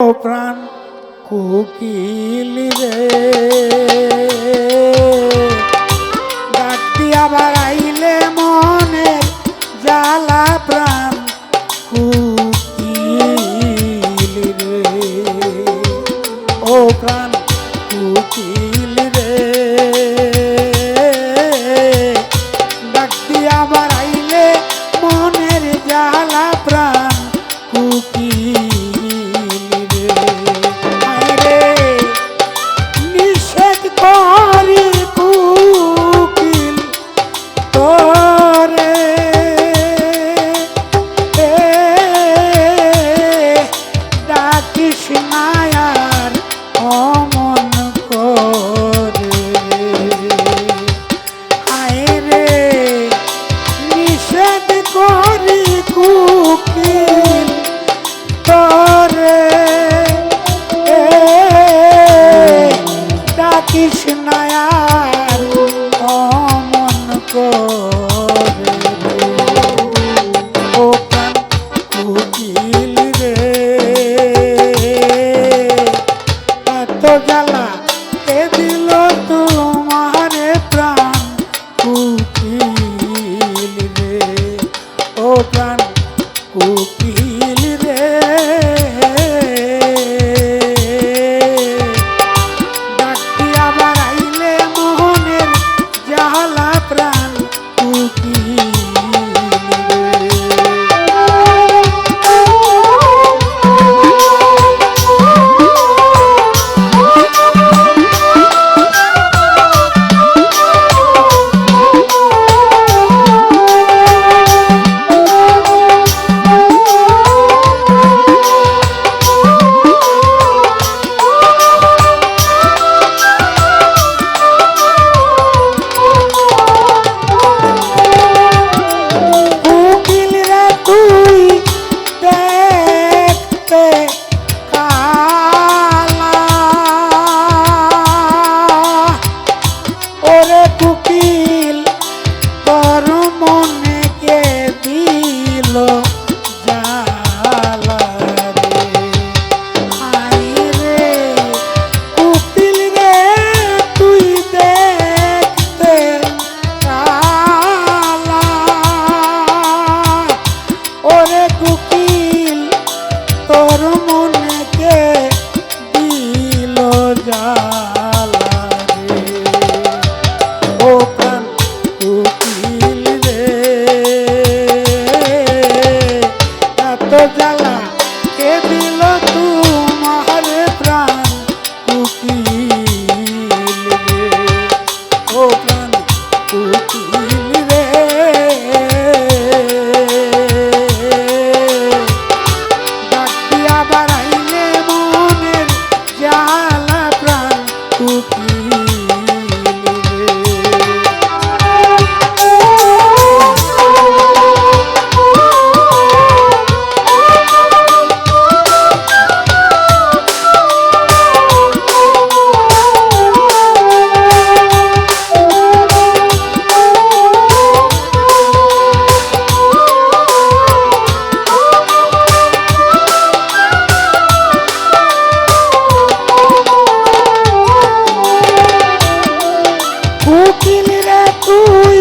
প্রাণ কোকিল রে। ডাকতি আবার আই জ্বালা। কে দিল তুই কোকিল রে তুই